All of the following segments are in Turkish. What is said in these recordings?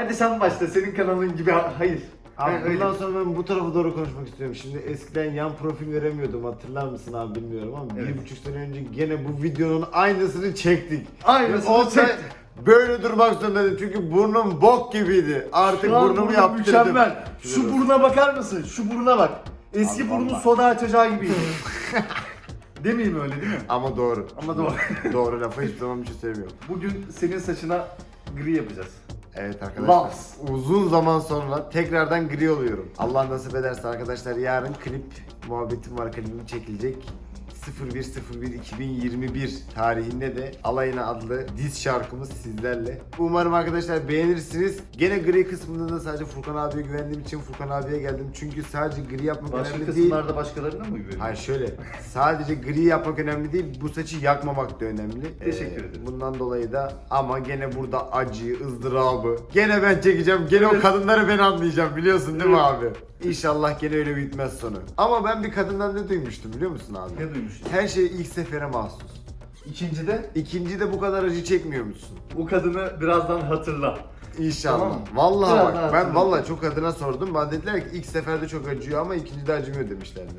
Hadi sen başla senin kanalın gibi hayır. Abi Ben öyle- bundan sonra ben bu tarafa doğru konuşmak istiyorum. Şimdi eskiden yan profil veremiyordum hatırlar mısın abi bilmiyorum ama Evet. bir buçuk sene önce gene bu videonun aynısını çektik. Aynısını O da çektik. Böyle durmak zorundaydım çünkü burnum bok gibiydi. Artık Şu an burnumu burnun yaptırdım. Mükemmel. Şu buruna bakar mısın? Şu buruna bak. Eski Abi burnu vallahi. soda açacağı gibiydi. Demeyeyim öyle değil mi? Ama doğru. Ama doğru. doğru lafı hiçbir zaman bir şey sevmiyorum. Bugün senin saçına gri yapacağız. Evet arkadaşlar. Loves. Uzun zaman sonra tekrardan gri oluyorum. Allah nasip ederse arkadaşlar yarın klip muhabbetim var klibim çekilecek. 01.01.2021 tarihinde de Alayına adlı diz şarkımız sizlerle. Umarım arkadaşlar beğenirsiniz. Gene gri kısmında da sadece Furkan abiye güvendiğim için Furkan abiye geldim. Çünkü sadece gri yapmak Başka önemli değil. kısımlarda başkalarına mı güveniyorsun? Hayır şöyle, sadece gri yapmak önemli değil, bu saçı yakmamak da önemli. Ee, Teşekkür ederim. Bundan dolayı da ama gene burada acıyı, ızdırabı, gene ben çekeceğim, gene o kadınları ben anlayacağım biliyorsun değil mi abi? İnşallah gene öyle bitmez sonu. Ama ben bir kadından ne duymuştum biliyor musun abi? Ne duymuştun? Her şey ilk sefere mahsus. İkincide İkinci de bu kadar acı çekmiyor musun? bu kadını birazdan hatırla. İnşallah. Tamam? Vallahi Biraz bak daha ben hatırlayayım. vallahi çok kadına sordum. Bana dediler ki ilk seferde çok acıyor ama ikinci de acımıyor demişlerdi.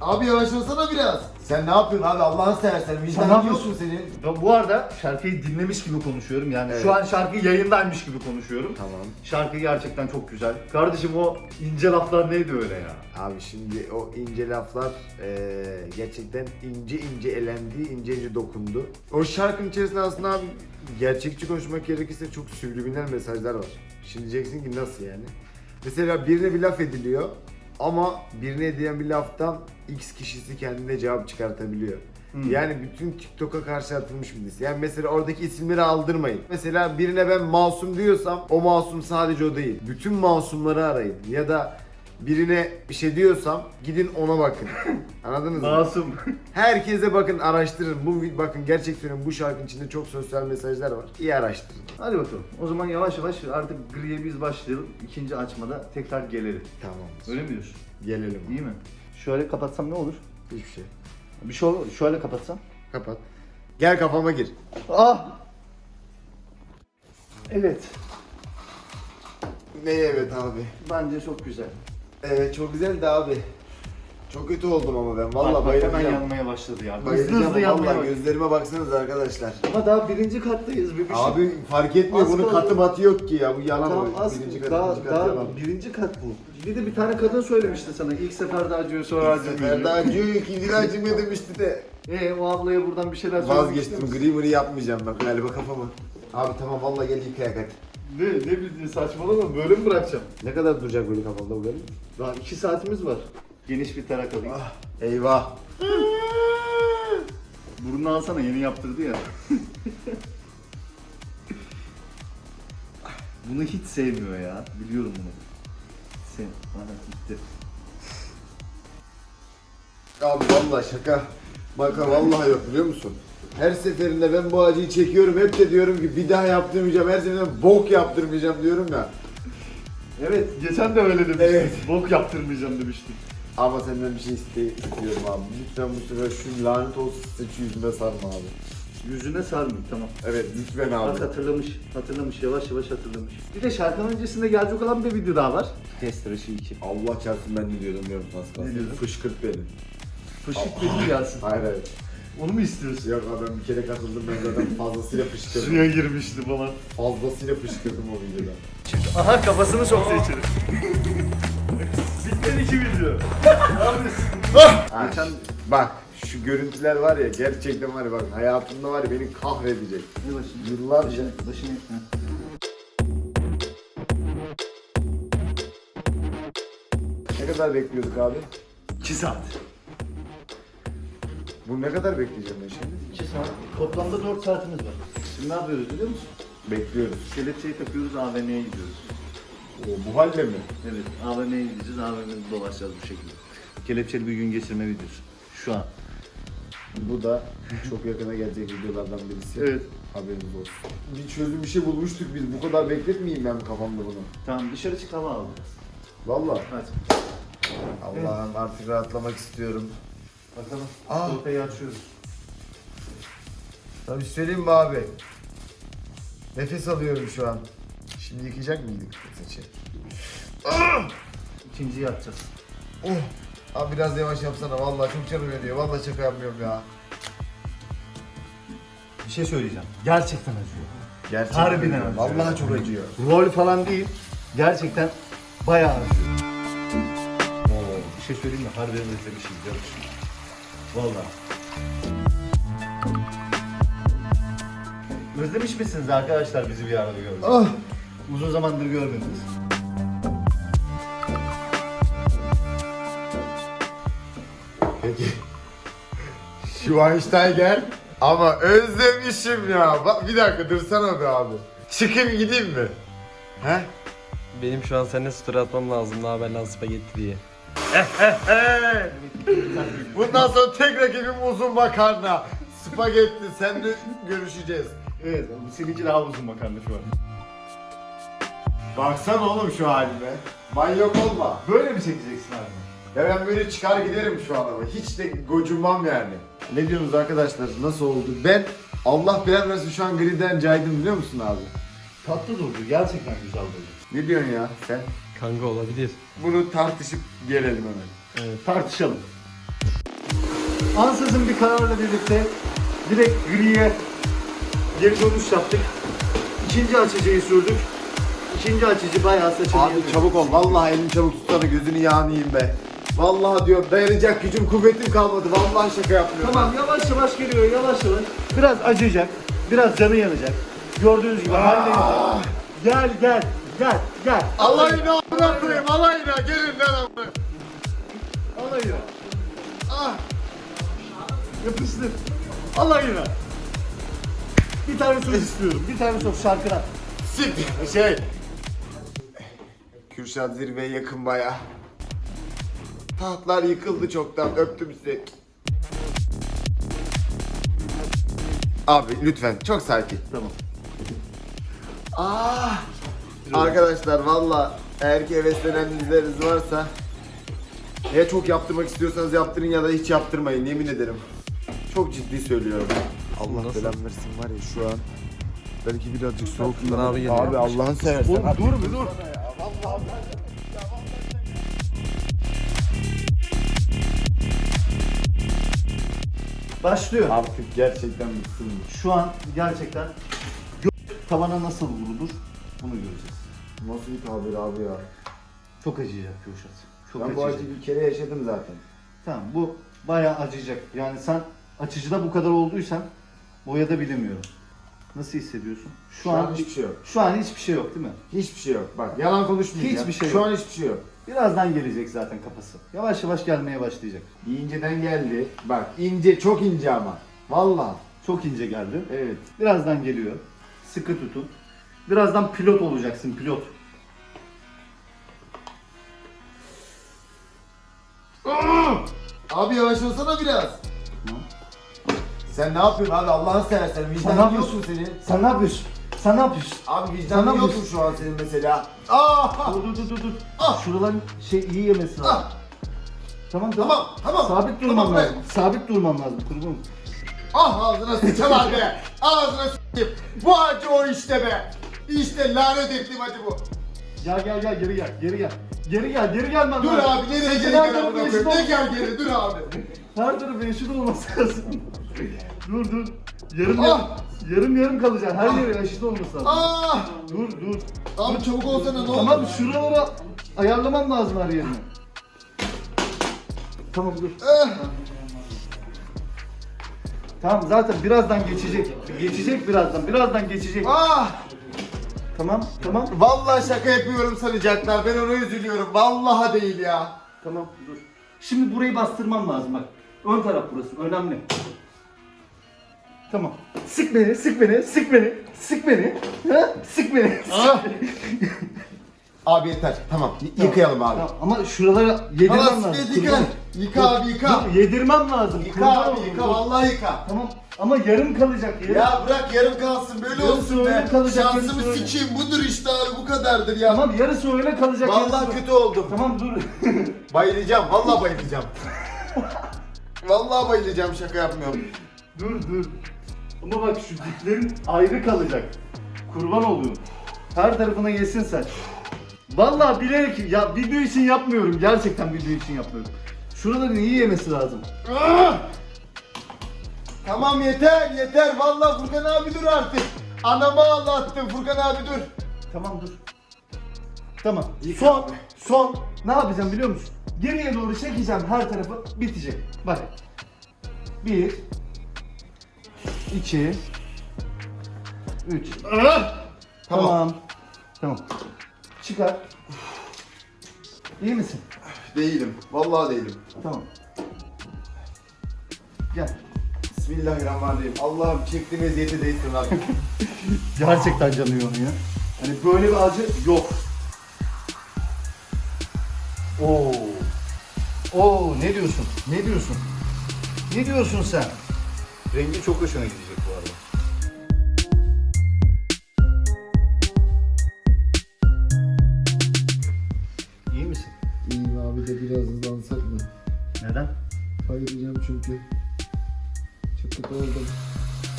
Abi yavaşlasana biraz. Sen ne yapıyorsun abi Allah'ını seversen Sen ne vicdan yok yapıyorsun? senin? Ben bu arada şarkıyı dinlemiş gibi konuşuyorum. Yani Evet. şu an şarkı yayındaymış gibi konuşuyorum. Tamam. Şarkı gerçekten çok güzel. Kardeşim o ince laflar neydi öyle ya? Abi şimdi o ince laflar eee, gerçekten ince ince elendi, ince ince dokundu. O şarkının içerisinde aslında abi gerçekçi konuşmak gerekirse çok subliminal mesajlar var. Şimdi diyeceksin ki nasıl yani? Mesela birine bir laf ediliyor ama birine edilen bir laftan X kişisi kendine cevap çıkartabiliyor. Hmm. Yani bütün TikTok'a karşı atılmış bir dizi. Yani mesela oradaki isimleri aldırmayın. Mesela birine ben masum diyorsam o masum sadece o değil. Bütün masumları arayın. Ya da birine bir şey diyorsam gidin ona bakın. Anladınız mı? Masum. Herkese bakın araştırın. Bu vi- bakın gerçek söylüyorum bu şarkının içinde çok sosyal mesajlar var. İyi araştırın. Hadi bakalım. O zaman yavaş yavaş artık griye biz başlayalım. İkinci açmada tekrar gelelim. Tamam. Öyle mi diyorsun? Gelelim. İyi mi? Şöyle kapatsam ne olur? Hiçbir şey. Bir şey olur. Şöyle kapatsam. Kapat. Gel kafama gir. Ah! Evet. Ne evet abi. Bence çok güzel. Evet çok güzeldi abi. Çok kötü oldum ama ben. Bak, Vallahi bak, hemen bayılacağım. yanmaya başladı ya. Hızlı Bayılacağım hızlı yanmaya vallahi başladı. gözlerime baksanız arkadaşlar. Ama daha birinci kattayız bebişim. Abi fark etmiyor Az bunun kaldı. katı matı yok ki ya bu yalan Tamam o. az birinci kat, daha, ikinci kat daha yalan. birinci kat bu. Bir de bir tane kadın söylemişti sana ilk seferde acıyor sonra acımıyor. Seferde acıyor ikinci de acımıyor demişti de. Ee o ablaya buradan bir şeyler söylemek Vazgeçtim ister misin? gri mri yapmayacağım bak galiba kafamı. Abi tamam vallahi gel yıkayak hadi. Ne, ne bildiğin saçmalama böyle mi bırakacağım? Ne kadar duracak böyle kafamda bu benim? Daha iki saatimiz var. Geniş bir tarak alayım. Ah, eyvah. Burnunu alsana yeni yaptırdı ya. bunu hiç sevmiyor ya. Biliyorum bunu. Sen bana gitti. Abi vallahi şaka. Maka vallahi yok biliyor musun? Her seferinde ben bu acıyı çekiyorum hep de diyorum ki bir daha yaptırmayacağım. Her seferinde bok yaptırmayacağım diyorum ya. Evet, geçen de öyle demiştin. Evet. Bok yaptırmayacağım demiştin. Ama senden bir şey iste istiyorum abi. Lütfen bu sefer şu lanet olsun saçı yüzüme sarma abi. Yüzüne sarmıyor tamam. Evet lütfen Bak abi. hatırlamış, hatırlamış, yavaş yavaş hatırlamış. Bir de şarkının öncesinde gelecek olan bir video daha var. Test tıraşı 2. Allah çarpsın ben ne diyordum musun az kalsın? Ne diyordun? Fışkırt beni. Fışık dedi gelsin. Hayır hayır. Onu mu istiyorsun? Yok abi ben bir kere katıldım ben zaten fazlasıyla fışkırdım. Suya girmişti falan. Fazlasıyla fışkırdım o videoda. Aha kafasını soktu içeri. Bitti iki video. Ha, Geçen- Bak şu görüntüler var ya gerçekten var ya bak hayatımda var ya beni kahredecek. Ne başını? Yıllarca Başını, ne kadar bekliyorduk abi? İki saat. Bu ne kadar bekleyeceğim ben şimdi? İki saat. Toplamda dört saatimiz var. Şimdi ne yapıyoruz biliyor musun? Bekliyoruz. Kelepçeyi takıyoruz AVM'ye gidiyoruz. O, bu halde mi? Evet AVM'ye gideceğiz AVM'de dolaşacağız bu şekilde. Kelepçeli bir gün geçirme videosu. Şu an. Bu da çok yakına gelecek videolardan birisi. Evet. Haberiniz olsun. Bir çözüm bir şey bulmuştuk biz. Bu kadar bekletmeyeyim ben kafamda bunu. Tamam dışarı çık hava al. Vallahi. Hadi. Allah'ım artık rahatlamak istiyorum. Bakalım. Aa. Ortayı açıyoruz. Tabii söyleyeyim mi abi? Nefes alıyorum şu an. Şimdi yıkayacak mıydık saçı? İkinciyi atacağız. Oh. Abi biraz yavaş yapsana vallahi çok canım yanıyor. Vallahi şaka yapmıyorum ya. Bir şey söyleyeceğim. Gerçekten acıyor. Gerçekten Harbiden acıyor. acıyor. Vallahi çok acıyor. Rol falan değil. Gerçekten bayağı acıyor. Bir şey söyleyeyim mi? Harbiden özlemişim canım. Vallahi. Özlemiş misiniz arkadaşlar bizi bir arada görmek? Ah. Uzun zamandır görmediniz. Peki. Schweinsteiger ama özlemişim ya. Bak bir dakika dursana be abi. Çıkayım gideyim mi? He? Benim şu an seninle story atmam lazım. Ne haber lan spagetti diye. Bundan sonra tek rakibim uzun makarna. Spagetti senle görüşeceğiz. Evet, bu seninki daha uzun makarna şu an. Baksana oğlum şu halime. Manyak olma. Böyle mi çekeceksin abi? Ya ben böyle çıkar giderim şu an ama. Hiç de gocunmam yani. Ne diyorsunuz arkadaşlar? Nasıl oldu? Ben Allah bilen versin şu an griden caydım biliyor musun abi? Tatlı durdu, gerçekten güzel durdu. Ne diyorsun ya sen? Kanka olabilir. Bunu tartışıp gelelim hemen. Tartışalım. Ansızın bir kararla birlikte direkt griye geri dönüş yaptık. İkinci açıcıyı sürdük. İkinci açıcı bayağı saçını Abi yakıyor. çabuk ol. Vallahi elini çabuk tutsana gözünü yiyeyim be. Vallahi diyorum dayanacak gücüm kuvvetim kalmadı. Vallahi şaka yapmıyorum. Tamam yavaş yavaş geliyor yavaş yavaş. Biraz acıyacak. Biraz canı yanacak. Gördüğünüz gibi halde Gel gel gel gel. Alayına amına koyayım alayına gelin lan amına. Alayına. Ah. Yapıştır. Alayına. Bir tane söz istiyorum. Bir tane söz şarkına. Sik şey. Kürşat zirveye yakın baya. Tahtlar yıkıldı çoktan öptüm sizi. Abi lütfen çok sakin. Tamam. Ah. Arkadaşlar valla eğer ki heveslenen izleriniz varsa ya çok yaptırmak istiyorsanız yaptırın ya da hiç yaptırmayın yemin ederim. Çok ciddi söylüyorum. Allah Nasıl? belanı versin var ya şu an belki birazcık soğuk. Lan abi geliyor. Abi Allah'ın seversen. Oğlum dur bir dur. Başlıyor. Artık gerçekten bitsin. Şu an gerçekten gö- tavana nasıl vurulur bunu göreceğiz. Nasıl bir tabir abi ya? Çok acıyacak Kürşat. Çok Ben bu acıyacak. acıyı bir kere yaşadım zaten. Tamam bu bayağı acıyacak. Yani sen açıcıda bu kadar olduysan boyada bilemiyorum. Nasıl hissediyorsun? Şu, Şu an, an hiçbir şey yok. şu an hiçbir şey yok değil mi? Hiçbir şey yok. Bak yalan konuşmayacağım. Hiçbir şey Şu yok. an hiçbir şey yok. Birazdan gelecek zaten kafası. Yavaş yavaş gelmeye başlayacak. İnceden geldi. Bak ince çok ince ama. Vallahi. Çok ince geldi. Evet. Birazdan geliyor. Sıkı tutun. Birazdan pilot olacaksın pilot. Abi yavaşlasana biraz. Sen ne yapıyorsun abi Allah'ını seversen Sen ne vicdanın yapıyorsun? yoksun senin. Sen ne yapıyorsun? Sen ne yapıyorsun? Abi Sen ne vicdanın yoksun yapıyorsun? şu an senin mesela. Ah! Dur dur dur dur. dur. Ah! Şuraların şey iyi yemesi lazım. Ah! Tamam Tamam tamam. Sabit durman Tamam lazım. Sabit durman lazım kurbanım. Ah ağzına sıçalar be. Ağzına sıçayım. Bu acı o işte be. İşte lanet ettiğim acı bu. Gel gel gel geri gel geri gel. Geri gel geri gelmen Dur lazım. abi nereye geri gel amına koyayım. Ne gel geri dur abi. Her tarafı eşit olması lazım. dur dur. Yarım Ah! yarım. Yarım yarım kalacaksın. Her yeri eşit olması lazım. Ah! Dur dur. Abi çabuk olsana ne olur. Tamam şuralara ayarlamam lazım her yerini. Tamam dur. Eh! Tamam zaten birazdan geçecek. Geçecek birazdan. Birazdan geçecek. Ah! Tamam tamam. Vallahi şaka yapıyorum sanacaklar. Ben ona üzülüyorum. Vallahi değil ya. Tamam dur. Şimdi burayı bastırmam lazım bak. Ön taraf burası önemli. Tamam. Sık beni, sık beni, sık beni, sık beni. Ha? Sık beni. Ah! Abi yeter. Tamam. y- yıkayalım abi. Tamam, ama şuralara yedirmem lazım. yıka. Yıka abi, yıka. Dur, yedirmem lazım. Yıka Kurban abi olayım, yıka. dur. Vallahi yıka. Tamam ama yarım kalacak yarım. Ya bırak yarım kalsın böyle Yarısı olsun öyle be. kalacak, Şansımı yarısı öyle. sikeyim budur işte abi bu kadardır ya. Tamam yarısı öyle kalacak. Vallahi yarısı- kötü oldum. Tamam dur. Bayılacağım. Vallahi bayılacağım. Vallahi bayılacağım şaka yapmıyorum. dur dur. Ama bak şu diplerin ayrı kalacak. Kurban oluyorum. Her tarafına geçsin saç. Vallahi bilerek ya video için yapmıyorum. Gerçekten video için yapmıyorum. Şuraların iyi yemesi lazım. Tamam yeter yeter vallahi Furkan abi dur artık. Anama ağlattın Furkan abi dur. Tamam dur. Tamam. Son, son. Ne yapacağım biliyor musun? Geriye doğru çekeceğim her tarafı bitecek. Bak. Bir. iki, Üç. Tamam. Tamam. Çıkar. İyi misin? Değilim vallahi değilim. Tamam. Gel. Bismillahirrahmanirrahim. Allah'ım çektiğim eziyeti değilsin abi. Gerçekten canı yanıyor. Hani böyle bir acı yok. Oo. Oo ne diyorsun? Ne diyorsun? Ne diyorsun sen? Rengi çok hoşuna gidecek bu arada.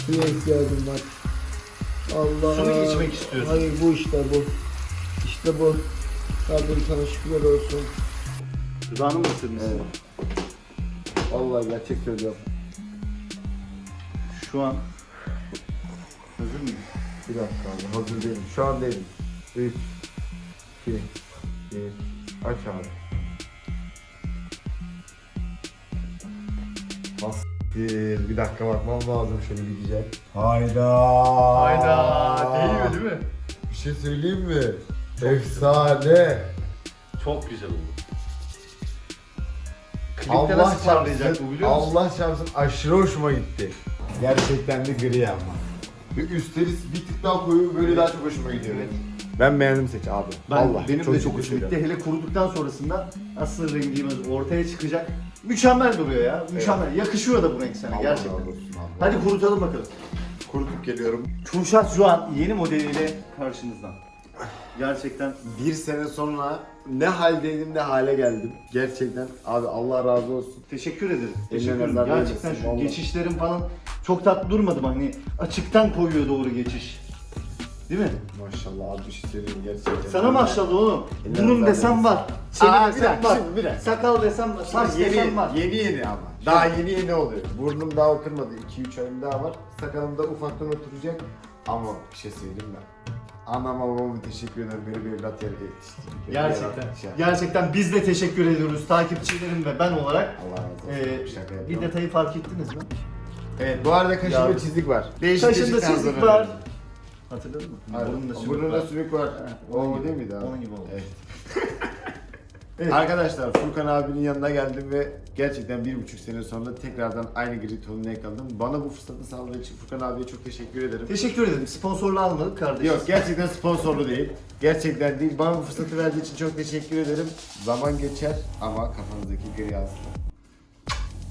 Suya ihtiyacım var. Allah. Su mu içmek istiyorsun? Hayır bu işte bu. İşte bu. Rabbim sana şükürler olsun. Dudağını mı ısırmışsın? Evet. Vallahi gerçek söylüyorum. Şu an hazır mıyım? Bir dakika abi hazır değilim. Şu an değilim. 3 2 1 Aç abi. Bir, bir dakika bakmam lazım şöyle bir güzel. Hayda. Değiyor değil mi? Bir şey söyleyeyim mi? Efsane. Çok güzel oldu. Klipte nasıl parlayacak bu biliyor musun? Allah çarpsın aşırı hoşuma gitti. Gerçekten de gri ama. Bir üstleri bir tık daha koyu böyle daha çok hoşuma gidiyor. Ben beğendim seç abi. Ben, Vallahi benim çok de çok hoşuma gitti. Hele kuruduktan sonrasında asıl rengimiz ortaya çıkacak. Mükemmel duruyor ya. Mükemmel. Yakışıyor da bu renk sana Allah gerçekten. razı olsun abi. Hadi kurutalım bakalım. Kurutup geliyorum. Kürşat şu an yeni modeliyle karşınızda. Gerçekten Bir sene sonra ne haldeydim ne hale geldim. Gerçekten abi Allah razı olsun. teşekkür ederim. Teşekkür ederim. nazar Gerçekten değmesin, şu vallahi. geçişlerin falan çok tatlı durmadı mı? Hani açıktan koyuyor doğru geçiş. Değil mi? Maşallah abi bir şey söyleyeyim gerçekten. Sana maşallah oğlum. Eline Burun desem var. Çene Aa, bir desem dakika, var. şimdi bir dakika. Sakal desem var. Saç yeni, desem var. yeni yeni ama. Daha yeni yeni oluyor. Burnum daha oturmadı. 2-3 ayım daha var. Sakalım da ufaktan oturacak. Ama bir şey söyleyeyim ben. Anama babama teşekkür ederim. Beni bir evlat yere yetiştirdi. Gerçekten. Şey- Gerçekten biz de teşekkür ediyoruz takipçilerim ve ben olarak. Allah razı olsun. Ee, Şaka bir yapıyorum. detayı fark ettiniz mi? Evet bu arada kaşımda Ya- çizik var. Değişik Kaşında çizik var. Var. Hatırladın mı? Aynen. Burnunda sümük Burnunda var. sümük var. onun O gibi. değil miydi abi? Onun gibi oldu. Evet. Evet. Arkadaşlar Furkan abinin yanına geldim ve gerçekten bir buçuk sene sonra tekrardan aynı gri tonuna yakaladım. Bana bu fırsatı sağladığı için Furkan abiye çok teşekkür ederim. Teşekkür ederim. Sponsorluğu almadık kardeşim. Yok gerçekten sponsorlu değil. Gerçekten değil. Bana bu fırsatı verdiği için çok teşekkür ederim. Zaman geçer ama kafanızdaki gri asla.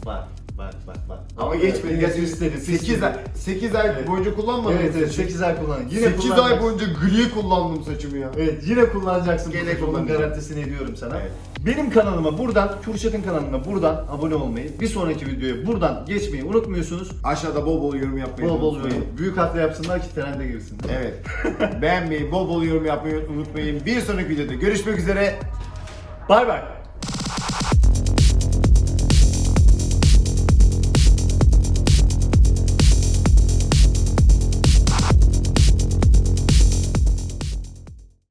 Bak bak bak bak. Ama geçmedi. Gerçekten istedi, 8 istedi. ay, 8 ay Evet. boyunca kullanmadın Evet mı evet saçı? 8 ay kullan. Yine 8 ay kullanacaksın. boyunca gri kullandım saçımı ya. Evet yine kullanacaksın. Gene Gene bunun kullanacağım. garantisini ediyorum sana. Evet. Benim kanalıma buradan, Kürşat'ın kanalına buradan abone olmayı, bir sonraki videoya buradan geçmeyi unutmuyorsunuz. Aşağıda bol bol yorum yapmayı Bol bol unutmayın. yorum. Büyük harfle yapsınlar ki trende girsin. Evet. Beğenmeyi, bol bol yorum yapmayı unutmayın. Bir sonraki videoda görüşmek üzere. Bay bay.